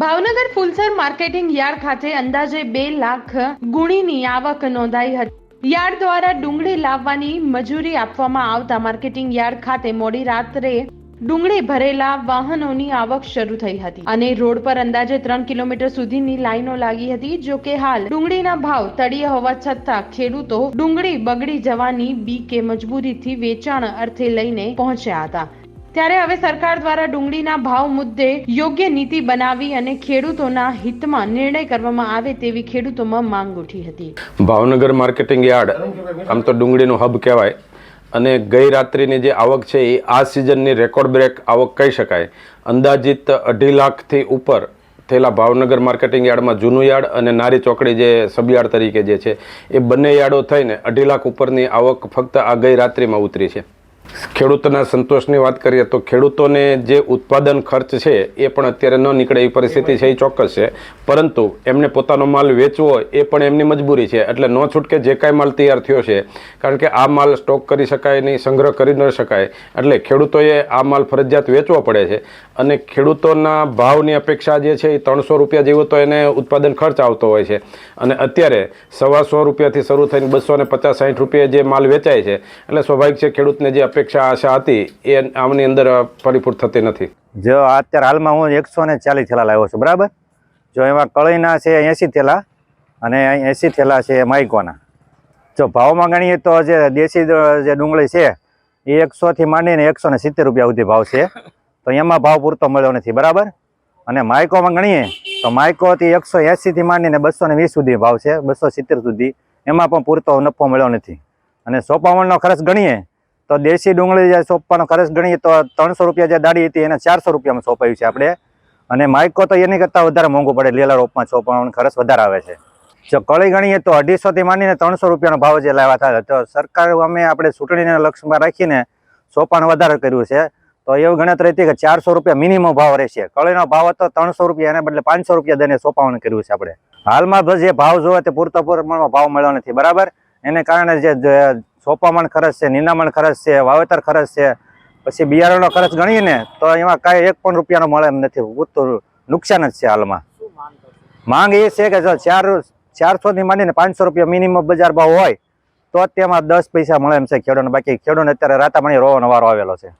Bhavnagar Fulsar marketing yard ખાતે અંદાજે બે લાખ ગુણીની આવક નોંધાઈ હતી. યાર્ડ દ્વારા ડુંગળી લાવવાની મજૂરી આપવામાં આવતા માર્કેટિંગ યાર્ડ ખાતે મોડી રાત્રે ડુંગળી ભરેલા વાહનોની આવક શરૂ થઈ હતી અને રોડ પર અંદાજે ત્રણ કિલોમીટર સુધીની લાઈનો લાગી હતી. જો કે હાલ ડુંગળીના ભાવ તળિયે હોવા છતાં ખેડૂતો ડુંગળી બગડી જવાની બી કે મજબૂરીથી વેચાણ અર્થે લઈને પહોંચ્યા હતા. ત્યારે હવે સરકાર દ્વારા ડુંગળીના ભાવ મુદ્દે યોગ્ય નીતિ બનાવી અને ખેડૂતોના હિતમાં નિર્ણય કરવામાં આવે તેવી ખેડૂતોમાં માંગ ઉઠી હતી. ભાવનગર માર્કેટિંગ યાર્ડ, આમ તો ડુંગળીનું હબ કહેવાય, અને ગઈ રાત્રિની જે આવક છે એ આ સિઝનની રેકોર્ડ બ્રેક આવક કહી શકાય. અંદાજિત અઢી લાખથી ઉપર થયેલા ભાવનગર માર્કેટિંગ યાર્ડમાં જૂનું યાર્ડ અને નારી ચોકડી જે સબયાર્ડ તરીકે જે છે, એ બંને યાર્ડો થઈને અઢી લાખ ઉપરની આવક ફક્ત આ ગઈ રાત્રિમાં ઉતરી છે. ખેડૂતોના સંતોષની વાત કરીએ તો ખેડૂતોને જે ઉત્પાદન ખર્ચ છે એ પણ અત્યારે ન નીકળે એવી પરિસ્થિતિ છે, એ ચોક્કસ છે. પરંતુ એમને પોતાનો માલ વેચવો એ પણ એમની મજબૂરી છે. એટલે ન છૂટકે જે કાંઈ માલ તૈયાર થયો છે, કારણ કે આ માલ સ્ટોક કરી શકાય નહીં, સંગ્રહ કરી ન શકાય, એટલે ખેડૂતોએ આ માલ ફરજિયાત વેચવો પડે છે. અને ખેડૂતોના ભાવની અપેક્ષા જે છે એ ત્રણસો રૂપિયા જેવો તો એને ઉત્પાદન ખર્ચ આવતો હોય છે. અને અત્યારે સવા સો રૂપિયાથી શરૂ થઈને બસો ને પચાસ સાઠ રૂપિયા જે માલ વેચાય છે, એટલે સ્વાભાવિક છે ખેડૂતને જે અપેક્ષા આશા હતી, એ આમની અંદર પરિપૂર્ણ થતી નથી. જો અત્યારે હાલમાં હું એકસો ને ચાલીસ થેલા લાવ્યો છું, બરાબર? જો એમાં કળઈના છે એંસી થેલા અને એંસી થેલા છે માઇકોના. જો ભાવમાં ગણીએ તો જે દેશી જે ડુંગળી છે, એ એકસોથી માંડીને એકસો ને સિત્તેર રૂપિયા સુધી ભાવ છે. તો એમાં ભાવ પૂરતો મળ્યો નથી, બરાબર? અને માઇકોમાં ગણીએ તો માઇકોથી એકસો એંસીથી માંડીને બસો ને વીસ સુધી ભાવ છે, બસો સિત્તેર સુધી. એમાં પણ પૂરતો નફો મળ્યો નથી. અને સોપાવણનો ખર્ચ ગણીએ તો દેશી ડુંગળી જે સોંપવાનો ખર્ચ ગણીએ તો ત્રણસો રૂપિયા જે દાડી હતી એને ચારસો રૂપિયામાં સોંપાયું છે આપણે. અને માઇકો તો એની કરતાં વધારે મોંઘું પડે લીલા રોપમાં સોંપવાનો ખર્ચ વધારે આવે છે. જો કળી ગણીએ તો અઢીસોથી માંડીને ત્રણસો રૂપિયાનો ભાવ જે લાવ્યા થાય તો સરકાર અમે આપણે ચૂંટણીને લક્ષ્યમાં રાખીને સોંપાણ વધારે કર્યું છે. તો એવું ગણતરી હતી કે ચારસો રૂપિયા મિનિમમ ભાવ રહેશે. કળીનો ભાવ હતો ત્રણસો રૂપિયા, એના બદલે પાંચસો રૂપિયા દઈને સોંપાવણ કર્યું છે આપણે. હાલમાં જે ભાવ જોવે તે પૂરતો પ્રમાણમાં ભાવ મળ્યો નથી. બરાબર? એને કારણે જે સોપામણ ખર્ચ છે નિનામણ ખર્ચ છે વાવેતર ખર્ચ છે પછી બિયારણનો ખર્ચ ગણીએ ને તો એમાં કાંઈ એક પણ રૂપિયાનો મળે એમ નથી. પૂરતું નુકસાન જ છે હાલમાં. માંગ એ છે કે જો ચાર ચારસોથી માંડીને પાંચસો રૂપિયા મિનિમમ બજાર ભાવ હોય તો તેમાં દસ પૈસા મળે એમ છે ખેડૂતને. બાકી ખેડૂતને અત્યારે રાતામણી રોવાનો વારો આવેલો છે.